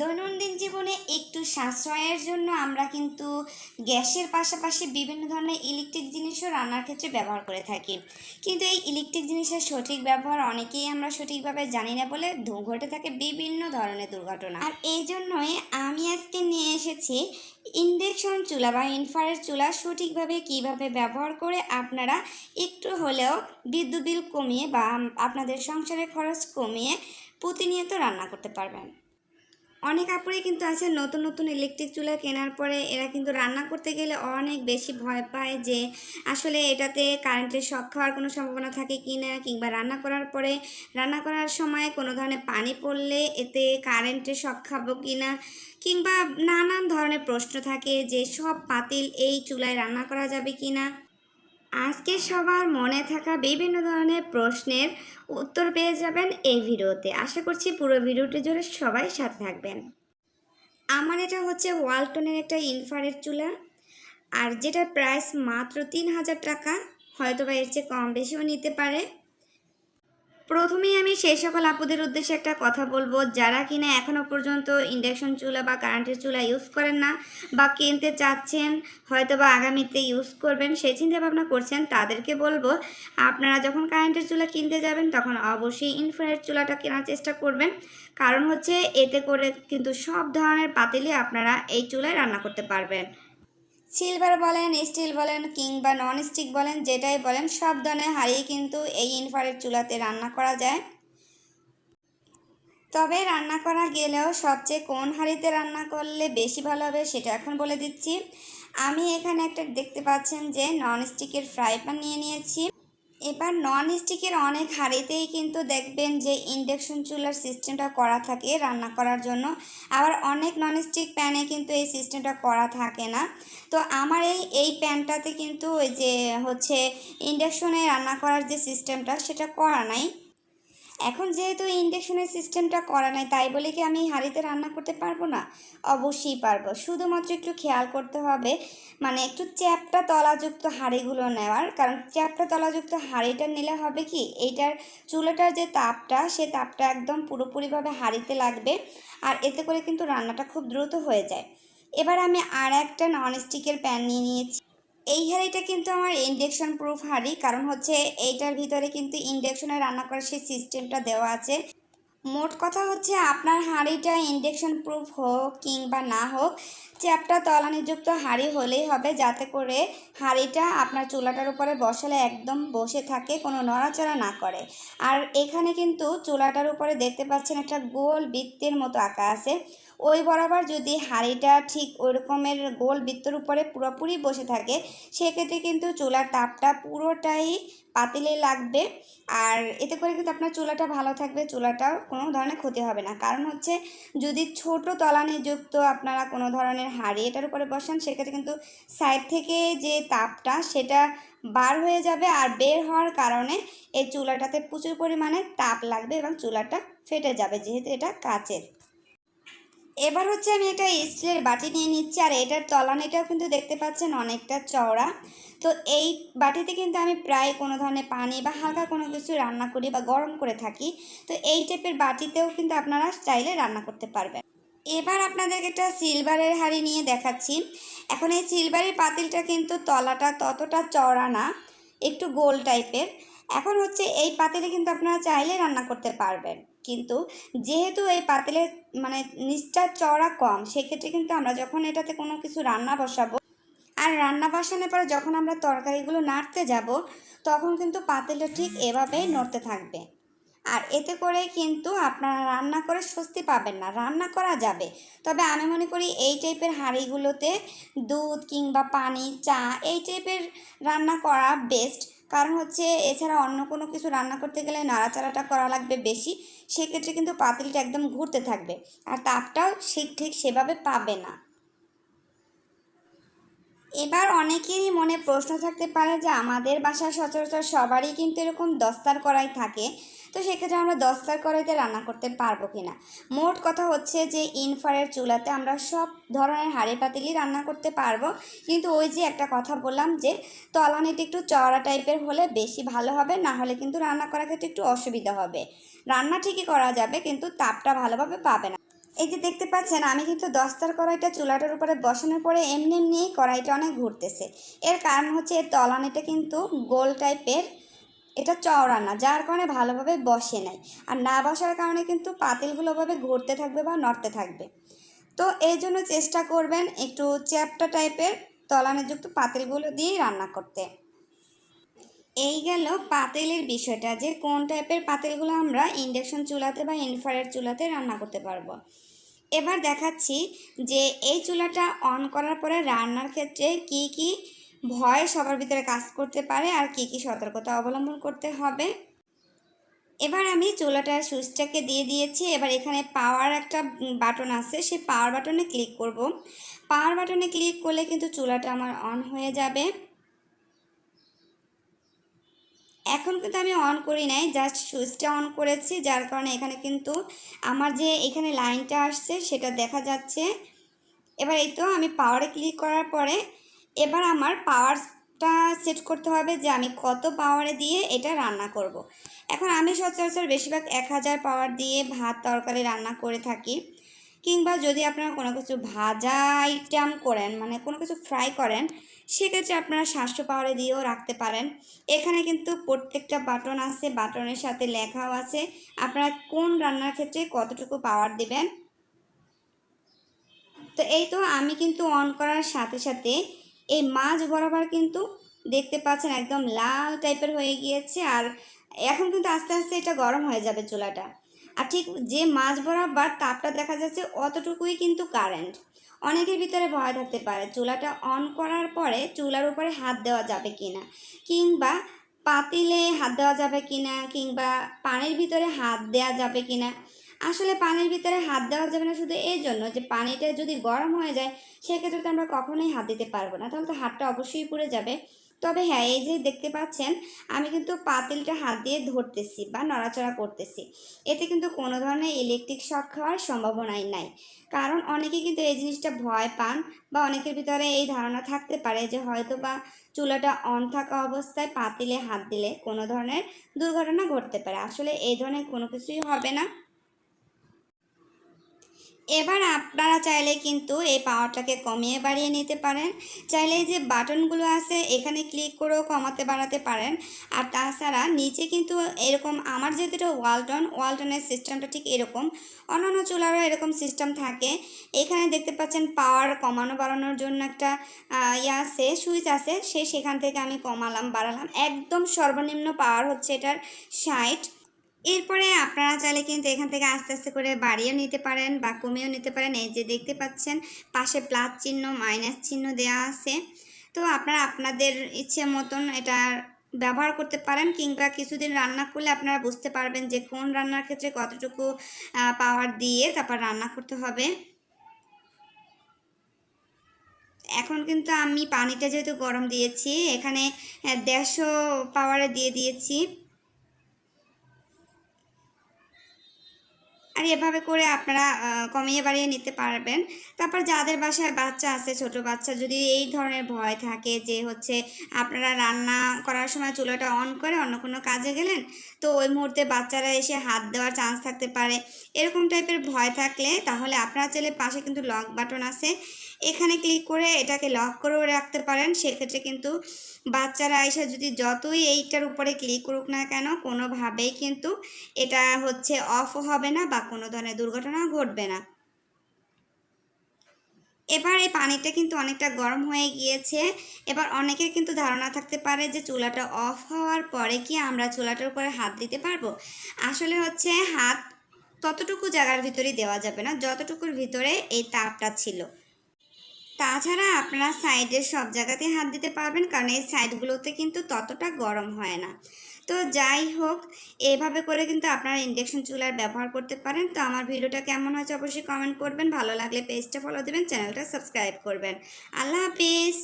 দৈনন্দিন জীবনে একটু সাশ্রয়ের জন্য আমরা কিন্তু গ্যাসের পাশাপাশি বিভিন্ন ধরনের ইলেকট্রিক জিনিসও রান্নার ক্ষেত্রে ব্যবহার করে থাকি। কিন্তু এই ইলেকট্রিক জিনিসের সঠিক ব্যবহার অনেকেই আমরা সঠিকভাবে জানি না বলে ঘটে থাকে বিভিন্ন ধরনের দুর্ঘটনা। আর এই জন্যই আমি আজকে নিয়ে এসেছি ইন্ডেকশন চুলা বা ইনফ্রারেড চুলা সঠিকভাবে কীভাবে ব্যবহার করে আপনারা একটু হলেও বিদ্যুৎ বিল কমিয়ে বা আপনাদের সংসারের খরচ কমিয়ে প্রতিনিয়ত রান্না করতে পারবেন। অনেক আপুরে কিন্তু আছে নতুন নতুন ইলেকট্রিক চুলা কেনার পরে এরা কিন্তু রান্না করতে গেলে অনেক বেশি ভয় পায় যে আসলে এটাতে কারেন্টের শক খাওয়ার কোনো সম্ভাবনা থাকে কি না কিংবা রান্না করার পরে রান্না করার সময় কোনো ধরনের পানি পড়লে এতে কারেন্টের শক খাব কি না কিংবা নানান ধরনের প্রশ্ন থাকে যে সব পাতিল এই চুলায় রান্না করা যাবে কি না আজকে সবার মনে থাকা বিভিন্ন ধরনের প্রশ্নের উত্তর পেয়ে যাবেন এই ভিডিওতে। আশা করছি পুরো ভিডিওটি জুড়ে সবাই সাথে থাকবেন। আমার এটা হচ্ছে ওয়ালটনের একটা ইনফারের চুলা, আর যেটা প্রাইস মাত্র তিন হাজার টাকা হয়তো বা এর চেয়ে কম বেশিও নিতে পারে। প্রথমেই আমি সেই সকল আপুদের উদ্দেশ্যে একটা কথা বলব, যারা কিনা এখনও পর্যন্ত ইন্ডাকশন চুলা বা কারেন্টের চুলা ইউজ করেন না বা কিনতে চাচ্ছেন হয়তো বা আগামীতে ইউজ করবেন, সেই চিন্তা ভাবনা করছেন, তাদেরকে বলব, আপনারা যখন কারেন্টের চুলা কিনতে যাবেন, তখন অবশ্যই ইনফ্রারেড চুলাটা কেনার চেষ্টা করবেন। কারণ হচ্ছে, এতে করে কিন্তু সব ধরনের পাতিলে আপনারা এই চুলায় রান্না করতে পারবেন। সিলভার বলেন স্টিল বলেন কিংবা নন স্টিক বলেন, যেটাই বলেন, সব ধরনের হাড়ি কিন্তু এই ইনফারের চুলাতে রান্না করা যায়। তবে রান্না করা গেলেও সবচেয়ে কোন হাঁড়িতে রান্না করলে বেশি ভালো হবে সেটা এখন বলে দিচ্ছি। আমি এখানে একটা দেখতে পাচ্ছেন যে নন স্টিকের ফ্রাই প্যান নিয়ে নিয়েছি। এবার নন স্টিকের অনেক হাঁড়িতেই কিন্তু দেখবেন যে ইন্ডাকশন চুলার সিস্টেমটা করা থাকে রান্না করার জন্য। আবার অনেক নন স্টিক প্যানে কিন্তু এই সিস্টেমটা করা থাকে না। তো আমার এই এই প্যানটাতে কিন্তু ওই যে হচ্ছে ইন্ডাকশনে রান্না করার যে সিস্টেমটা সেটা করা নাই। এখন যেহেতু ইন্ডাকশনের সিস্টেমটা করা নাই, তাই বলে কি আমি হাঁড়িতে রান্না করতে পারব না? অবশ্যই পারব। শুধুমাত্র একটু খেয়াল করতে হবে মানে একটু চ্যাপটা তলাযুক্ত হাঁড়িগুলো নেওয়ার। কারণ চ্যাপটা তলাযুক্ত হাঁড়িটা নিলে হবে কি, এইটার চুলাটার যে তাপটা, সে তাপটা একদম পুরোপুরিভাবে হাঁড়িতে লাগবে আর এতে করে কিন্তু রান্নাটা খুব দ্রুত হয়ে যায়। এবার আমি আর একটা ননস্টিকের প্যান নিয়ে নিয়েছি। এই হাঁড়িটা কিন্তু আমার ইন্ডেকশন প্রুফ হাঁড়ি, কারণ হচ্ছে এইটার ভিতরে কিন্তু ইন্ডাকশনে রান্না করার সেই সিস্টেমটা দেওয়া আছে। মোট কথা হচ্ছে আপনার হাঁড়িটা ইন্ডেকশন প্রুফ হোক কিংবা না হোক, চ্যাপটা তলানিযুক্ত হাঁড়ি হলেই হবে যাতে করে হাঁড়িটা আপনার চুলাটার উপরে বসালে একদম বসে থাকে, কোনো নড়াচড়া না করে। আর এখানে কিন্তু চুলাটার উপরে দেখতে পাচ্ছেন একটা গোল বৃত্তের মতো আঁকা আছে। ওই বরাবর যদি হাঁড়িটা ঠিক ওই রকমের গোল বৃত্তর উপরে পুরোপুরি বসে থাকে, সেক্ষেত্রে কিন্তু চুলার তাপটা পুরোটাই পাতিলে লাগবে। আর এতে করে কিন্তু আপনার চুলাটা ভালো থাকবে, চুলাটাও কোনো ধরনের ক্ষতি হবে না। কারণ হচ্ছে যদি ছোট তলানিযুক্ত আপনারা কোনো ধরনের হাঁড়ি এটার উপরে বসান, সেক্ষেত্রে কিন্তু সাইড থেকে যে তাপটা সেটা বার হয়ে যাবে আর বের হওয়ার কারণে এই চুলাটাতে প্রচুর পরিমাণে তাপ লাগবে এবং চুলাটা ফেটে যাবে, যেহেতু এটা কাচের। এবার হচ্ছে আমি একটা স্টিলের বাটি নিয়ে নিচ্ছি, আর এটার তলানিটাও কিন্তু দেখতে পাচ্ছেন অনেকটা চওড়া। তো এই বাটিতে কিন্তু আমি প্রায় কোনো ধরনের পানি বা হালকা কোনো কিছু রান্না করি বা গরম করে থাকি। তো এই টাইপের বাটিতেও কিন্তু আপনারা চাইলে রান্না করতে পারবেন। এবার আপনাদেরকে একটা সিলভারের হাঁড়ি নিয়ে দেখাচ্ছি। এখন এই সিলভারের পাতিলটা কিন্তু তলাটা ততটা চওড়া না, একটু গোল টাইপের। এখন হচ্ছে এই পাতিলে কিন্তু আপনারা চাইলে রান্না করতে পারবেন। কিন্তু যেহেতু এই পাতিলের মানে নিচটা চওড়া কম, সেক্ষেত্রে কিন্তু আমরা যখন এটাতে কোনো কিছু রান্না বসাবো আর রান্না বসানোর পরে যখন আমরা তরকারিগুলো নাড়তে যাব, তখন কিন্তু পাতিলটা ঠিক এভাবেই নড়তে থাকবে। আর এতে করে কিন্তু আপনারা রান্না করে স্বস্তি পাবেন না, রান্না করা যাবে। তবে আমি মনে করি এই টাইপের হাঁড়িগুলোতে দুধ কিংবা পানি, চা এই টাইপের রান্না করা বেস্ট কারণ হচ্ছে এছাড়া অন্য কোনো কিছু রান্না করতে গেলে নাড়াচাড়াটা করা লাগবে বেশি, সেক্ষেত্রে কিন্তু পাতিলটা একদম ঘুরতে থাকবে। আর তাপটাও ঠিক ঠিক সেভাবে পাবে না। এবার অনেকেরই মনে প্রশ্ন থাকতে পারে যে আমাদের বাসায় সচরাচর সবারই কিন্তু এরকম দস্তার করাই থাকে। তো সেক্ষেত্রে আমরা দস্তার কড়াইতে রান্না করতে পারব কি না মোট কথা হচ্ছে যে ইনফারের চুলাতে আমরা সব ধরনের হাঁড়ি পাতিলই রান্না করতে পারব। কিন্তু ওই যে একটা কথা বললাম যে তলানিটা একটু চওড়া টাইপের হলে বেশি ভালো হবে, না হলে কিন্তু রান্না করার ক্ষেত্রে একটু অসুবিধা হবে। রান্না ঠিকই করা যাবে, কিন্তু তাপটা ভালোভাবে পাবে না। এই যে দেখতে পাচ্ছেন, আমি কিন্তু দস্তার কড়াইটা চুলাটার উপরে বসানোর পরে এমনি এমনি কড়াইটা অনেক ঘুরতেছে। এর কারণ হচ্ছে এর তলানিটা কিন্তু গোল টাইপের এটা চওড়া না, যার কারণে ভালোভাবে বসে নাই। আর না বসার কারণে কিন্তু পাতিলগুলোভাবে ঘুরতে থাকবে বা নড়তে থাকবে। তো এই জন্য চেষ্টা করবেন একটু চ্যাপটা টাইপের তলানিযুক্ত পাতিলগুলো দিয়েই রান্না করতে। এই গেল পাতিলের বিষয়টা, যে কোন টাইপের পাতিলগুলো আমরা ইন্ডাকশন চুলাতে বা ইনফ্রারেড চুলাতে রান্না করতে পারব। এবার দেখাচ্ছি যে এই চুলাটা অন করার পরে রান্নার ক্ষেত্রে কি কি ভয় সবার ভিতরে কাজ করতে পারে আর কি কি সতর্কতা অবলম্বন করতে হবে। এবার আমি চুলাটার সুইচটাকে দিয়ে দিয়েছি। এবার এখানে পাওয়ার একটা বাটন আছে, সেই পাওয়ার বাটনে ক্লিক করব। পাওয়ার বাটনে ক্লিক করলে কিন্তু চুলাটা আমার অন হয়ে যাবে। এখন কিন্তু আমি অন করি নাই জাস্ট সুইচটা অন করেছি। যার কারণে এখানে কিন্তু আমার যে এখানে লাইনটা আসছে, সেটা দেখা যাচ্ছে। এবার এই তো আমি পাওয়ারে ক্লিক করার পরে এবার আমার পাওয়ারটা সেট করতে হবে যে আমি কত পাওয়ারে দিয়ে এটা রান্না করব। এখন আমি সচরাচর বেশিরভাগ এক হাজার পাওয়ার দিয়ে ভাত তরকারি রান্না করে থাকি। কিংবা যদি আপনারা কোনো কিছু ভাজা আইটেম করেন মানে কোনো কিছু ফ্রাই করেন, সেক্ষেত্রে আপনারা সাতশো পাওয়ারে দিয়েও রাখতে পারেন। এখানে কিন্তু প্রত্যেকটা বাটন আছে বাটনের সাথে লেখাও আছে। আপনারা কোন রান্নার ক্ষেত্রে কতটুকু পাওয়ার দিবেন। তো এই তো আমি কিন্তু অন করার সাথে সাথে এই মাছ বরাবর কিন্তু দেখতে পাচ্ছেন একদম লাল টাইপের হয়ে গিয়েছে আর এখন কিন্তু আস্তে আস্তে এটা গরম হয়ে যাবে চুলাটা। আর ঠিক যে মাছ বরাবর তাপটা দেখা যাচ্ছে অতটুকুই কিন্তু কারেন্ট অনেকের ভিতরে ভয় থাকতে পারে, চুলাটা অন করার পরে চুলার উপরে হাত দেওয়া যাবে কি না কিংবা পাতিলে হাত দেওয়া যাবে কিনা, কিংবা পানির ভিতরে হাত দেওয়া যাবে কি না আসলে পানির ভিতরে হাত দেওয়া যাবে না শুধু এই জন্য যে পানিটা যদি গরম হয়ে যায়, সেক্ষেত্রে তো আমরা কখনোই হাত দিতে পারব না। তাহলে তো হাতটা অবশ্যই পুড়ে যাবে। তবে হ্যাঁ এই যে দেখতে পাচ্ছেন, আমি কিন্তু পাতিলটা হাত দিয়ে ধরতেছি বা নড়াচড়া করতেছি। এতে কিন্তু কোনো ধরনের ইলেকট্রিক শক খাওয়ার সম্ভাবনাই নাই। কারণ অনেকে কিন্তু এই জিনিসটা ভয় পান বা অনেকের ভিতরে এই ধারণা থাকতে পারে যে হয়তো বা চুলাটা অন থাকা অবস্থায় পাতিলে হাত দিলে কোনো ধরনের দুর্ঘটনা ঘটতে পারে। আসলে এই ধরনের কোনো কিছুই হবে না। এবার আপনারা চাইলে কিন্তু এই পাওয়ারটাকে কমিয়ে বাড়িয়ে নিতে পারেন। চাইলে যে বাটনগুলো আছে, এখানে ক্লিক করেও কমাতে বাড়াতে পারেন। আর তাছাড়া নিচে কিন্তু এরকম আমার যেহেতু ওয়ালটন ওয়ালটনের সিস্টেমটা ঠিক এরকম। অন্যান্য চুলারও এরকম সিস্টেম থাকে। এখানে দেখতে পাচ্ছেন পাওয়ার কমানো বাড়ানোর জন্য একটা ইয়ে আছে সুইচ আছে। সে সেখান থেকে আমি কমালাম, বাড়ালাম। একদম সর্বনিম্ন পাওয়ার হচ্ছে এটার ষাট। এরপরে আপনারা চাইলে কিন্তু এখান থেকে আস্তে আস্তে করে বাড়িয়েও নিতে পারেন বা কমিয়েও নিতে পারেন। এই যে দেখতে পাচ্ছেন, পাশে প্লাস চিহ্ন, মাইনাস চিহ্ন দেওয়া আছে। তো আপনারা আপনাদের ইচ্ছে মতন এটা ব্যবহার করতে পারেন কিংবা কিছুদিন রান্না করলে আপনারা বুঝতে পারবেন যে কোন রান্নার ক্ষেত্রে কতটুকু পাওয়ার দিয়ে তারপর রান্না করতে হবে। এখন কিন্তু আমি পানিটা যেহেতু গরম দিয়েছি, এখানে দেড়শো পাওয়ারে দিয়ে দিয়েছি। আর এভাবে করে আপনারা কমিয়ে বাড়িয়ে নিতে পারবেন। তারপর যাদের বাসায় বাচ্চা আছে, ছোট বাচ্চা, যদি এই ধরনের ভয় থাকে যে হচ্ছে আপনারা রান্না করার সময় চুলাটা অন করে অন্য কোনো কাজে গেলেন, তো ওই মুহূর্তে বাচ্চারা এসে হাত দেওয়ার চান্স থাকতে পারে। এরকম টাইপের ভয় থাকলে তাহলে আপনারা চাইলে পাশে কিন্তু লক বাটন আছে। এখানে ক্লিক করে এটাকে লক করেও রাখতে পারেন। সেক্ষেত্রে কিন্তু বাচ্চারা এসে যদি যতই এইটার উপরে ক্লিক করুক না কেন, কোনোভাবেই কিন্তু এটা হচ্ছে অফ হবে না বা কোনো ধরনের দুর্ঘটনা ঘটবে না। এবার এই পানিটা কিন্তু অনেকটা গরম হয়ে গিয়েছে। এবার অনেকের কিন্তু ধারণা থাকতে পারে যে চুলাটা অফ হওয়ার পরে কি আমরা চুলাটার উপরে হাত দিতে পারব? আসলে হচ্ছে হাত ততটুকু জায়গার ভিতরেই দেওয়া যাবে না, যতটুকুর ভিতরে এই তাপটা ছিল। তাছাড়া আপনারা সাইডের সব জায়গাতে হাত দিতে পারবেন, কারণ এই সাইডগুলোতে কিন্তু ততটা গরম হয় না। তো যাই হোক, এভাবে করে কিন্তু আপনারা ইন্ডাকশন চুলার ব্যবহার করতে পারেন। তো আমার ভিডিওটা কেমন হয়েছে অবশ্যই কমেন্ট করবেন। ভালো লাগলে পেজটা ফলো দেবেন চ্যানেলটা সাবস্ক্রাইব করবেন। আল্লাহ হাফিজ!